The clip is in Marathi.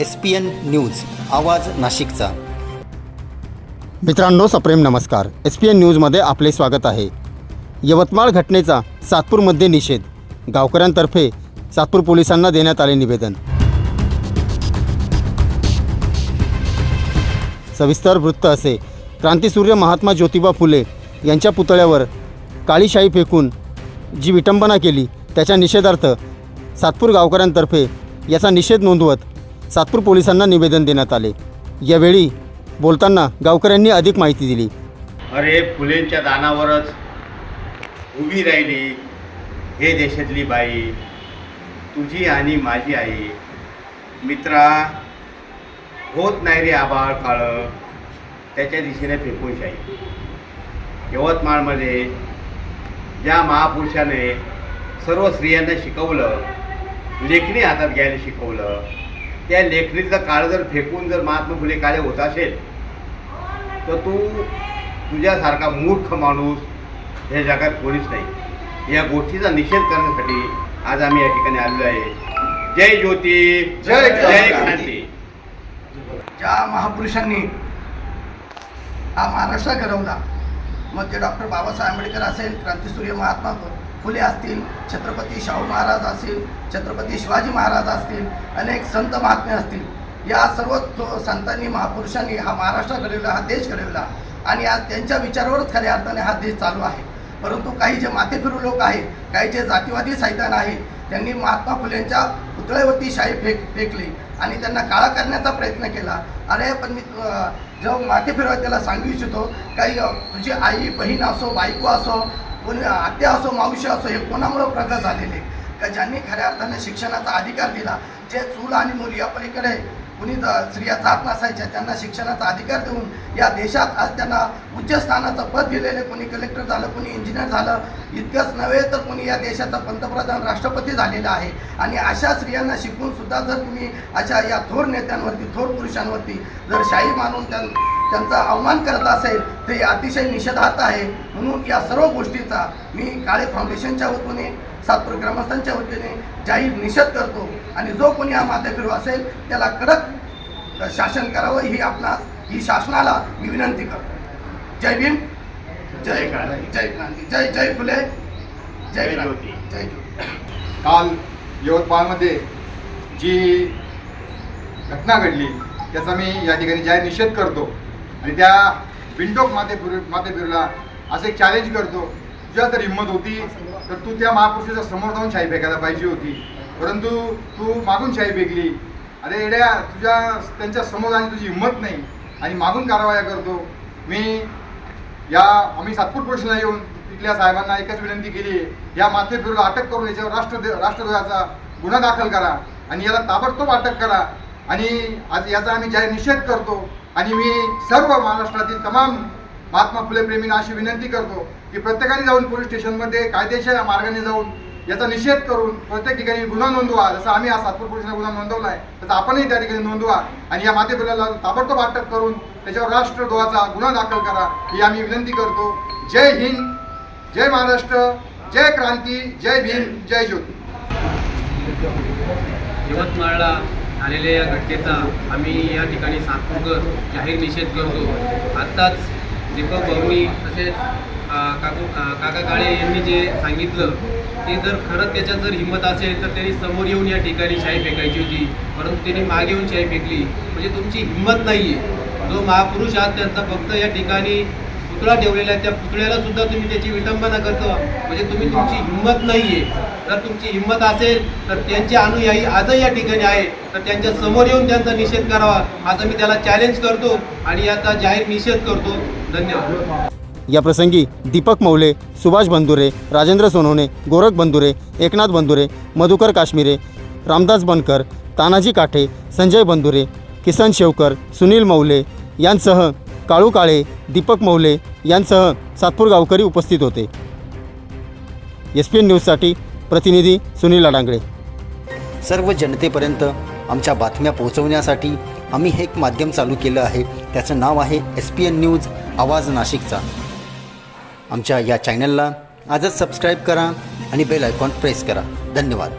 एस पी एन न्यूज आवाज नाशिकचा. मित्रांनो सप्रेम नमस्कार. एस पी एन न्यूजमध्ये आपले स्वागत आहे. यवतमाळ घटनेचा सातपूरमध्ये निषेध. गावकऱ्यांतर्फे सातपूर पोलिसांना देण्यात आले निवेदन. सविस्तर वृत्त असे. क्रांतीसूर्य महात्मा ज्योतिबा फुले यांच्या पुतळ्यावर काळीशाही फेकून जी विटंबना केली त्याच्या निषेधार्थ सातपूर गावकऱ्यांतर्फे याचा निषेध नोंदवत सातपूर पोलिसांना निवेदन देण्यात आले. यावेळी बोलताना गावकऱ्यांनी अधिक माहिती दिली. अरे फुलेंच्या दानावरच उभी राहिली हे देशातली बाई. तुझी आणि माझी आई. मित्रा होत नाही रे आबाळ काळं. त्याच्या दिशेने फेकून शाही. यवतमाळमध्ये ज्या महापुरुषाने सर्व स्त्रियांना शिकवलं. लेखणी हातात घ्यायला शिकवलं. त्या लेखणीचं काळ जर फेकून जर महात्मा फुले काळे होत असेल तर तू तुझ्यासारखा मूर्ख माणूस या जगात कोणीच नाही. या गोष्टीचा निषेध करण्यासाठी आज आम्ही या ठिकाणी आलेलो आहे. जय ज्योती जय जय क्रांती. क्रांती. ज्या महापुरुषांनी हा महाराष्ट्र घडवला मग ते डॉक्टर बाबासाहेब आंबेडकर असेल क्रांतीसूर्य महात्मा फुले असतील छत्रपती शाहू महाराज असतील छत्रपती शिवाजी महाराज असतील अनेक संत महात्मे असतील. या सर्व संतांनी महापुरुषांनी हा महाराष्ट्र घडवला हा देश घडवला. आणि आज त्यांच्या विचारावरच खऱ्या अर्थाने हा देश चालू आहे. परंतु काही जे माथेफिरू लोक आहेत काही जे जातीवादी सैतान आहेत त्यांनी महात्मा फुलेंच्या पुतळ्यावरती शाही फेक फेकली. आणि त्यांना काळा करण्याचा प्रयत्न केला. अरे पण मी जेव्हा माथे त्याला सांगू इच्छितो काही तुझी आई बहीण असो बायको असो कोणी आत्या असो मावशी असो हे कोणामुळं प्रगत झालेले का ज्यांनी खऱ्या अर्थाने शिक्षणाचा अधिकार दिला जे चूल आणि मूल या पलीकडे कुणी ज- स्त्रिया जात नसायच्या त्यांना शिक्षणाचा अधिकार देऊन या देशात आज त्यांना उच्च स्थानाचं पद दिलेलं कोणी कलेक्टर झालं कोणी इंजिनियर झालं इतकंच नव्हे तर कोणी या देशाचा पंतप्रधान राष्ट्रपती झालेला आहे. आणि अशा स्त्रियांना शिकून सुद्धा जर तुम्ही अशा या थोर नेत्यांवरती थोर पुरुषांवरती जर शाही मानून त्यां त्यांचा अवमान करत असेल तर हे अतिशय निषेधार्थ आहे. म्हणून या सर्व गोष्टीचा मी काळे फाउंडेशनच्या वतीने सातपूर ग्रामस्थांच्या वतीने जाहीर निषेध करतो. आणि जो कोणी हा माथेफिरू असेल त्याला कडक शासन करावं ही आपणा ही शासनाला मी विनंती करतो. जय भीम. जय क्रांती. जय क्रांती. जय जय फुले. जय क्रांती. जय काल यवतमाळमध्ये जी घटना घडली त्याचा मी या ठिकाणी जाहीर निषेध करतो. आणि त्या बिंडोक माते मातेपिरूला असं एक चॅलेंज करतो. तुझ्या जर हिंमत होती तर तू त्या महापुरुषाच्या समोर जाऊन शाही फेकायला पाहिजे होती. परंतु तू मागून शाही फेकली. अरे एड्या तुझ्या त्यांच्यासमोर आणि तुझी हिंमत नाही. आणि मागून कारवाया करतो. मी या आम्ही सातपूर पोलिसला येऊन तिथल्या साहेबांना एकच विनंती केली आहे. या माथेपिरूला अटक करून याच्यावर राष्ट्र राष्ट्रध्वजाचा गुन्हा दाखल करा. आणि याला ताबडतोब अटक करा. आणि आज याचा आम्ही जाहीर निषेध करतो आणि मी सर्व महाराष्ट्रातील तमाम महात्मा फुले प्रेमींना अशी विनंती करतो की प्रत्येकाने जाऊन पोलीस स्टेशनमध्ये कायदेशीर मार्गाने जाऊन याचा निषेध करून प्रत्येक ठिकाणी गुन्हा नोंदवा जसं आम्ही आज सातपूर पोलिसांना गुन्हा नोंदवला आहे तसं आपणही त्या ठिकाणी नोंदवा आणि या मातेपुलाला ताबडतोब अटक करून त्याच्यावर राष्ट्रद्रोहाचा गुन्हा दाखल करा ही आम्ही विनंती करतो. जय हिंद जय महाराष्ट्र जय क्रांती जय भीम जय ज्योती. यवतमाळला झालेल्या या घटनेचा आम्ही या ठिकाणी सातपूरकर जाहीर निषेध करतो. आत्ताच दीपक भाऊनी तसेच काकू काका काळे यांनी जे सांगितलं ते जर खरंच त्याच्यात जर हिंमत असेल तर त्यांनी समोर येऊन या ठिकाणी शाही फेकायची होती. परंतु त्यांनी मागे येऊन शाही फेकली. म्हणजे तुमची हिंमत नाही आहे जो महापुरुष आज त्यांचा फक्त या ठिकाणी पुतळा ठेवलेला आहे. त्या पुतळ्याला सुद्धा तुम्ही त्याची विटंबना करतो. म्हणजे तुम्ही तुमची हिंमत नाही आहे जर तुमची हिंमत असेल तर त्यांचे अनुयायी आजही या ठिकाणी आहे. तर त्यांच्यासमोर येऊन त्यांचा निषेध करावा. असं मी त्याला चॅलेंज करतो आणि याचा जाहीर निषेध करतो. धन्यवाद. या प्रसंगी दीपक मौले सुभाष बंधुरे राजेंद्र सोनवणे गोरख बंधुरे एकनाथ बंधुरे मधुकर काश्मीरे रामदास बनकर तानाजी काठे संजय बंधुरे किसन शेवकर सुनील मौले यांसह काळू काळे दीपक मौले यांसह सातपूर गावकरी उपस्थित होते. एस पी एन न्यूजसाठी प्रतिनिधी सुनील अडांगळे. सर्व जनतेपर्यंत आमच्या बातम्या पोहोचवण्यासाठी आम्ही हे एक माध्यम चालू केलं आहे. त्याचं नाव आहे एस पी एन न्यूज आवाज नाशिकचा. आमच्या या चॅनलला आजच सबस्क्राईब करा आणि बेल आयकॉन प्रेस करा. धन्यवाद.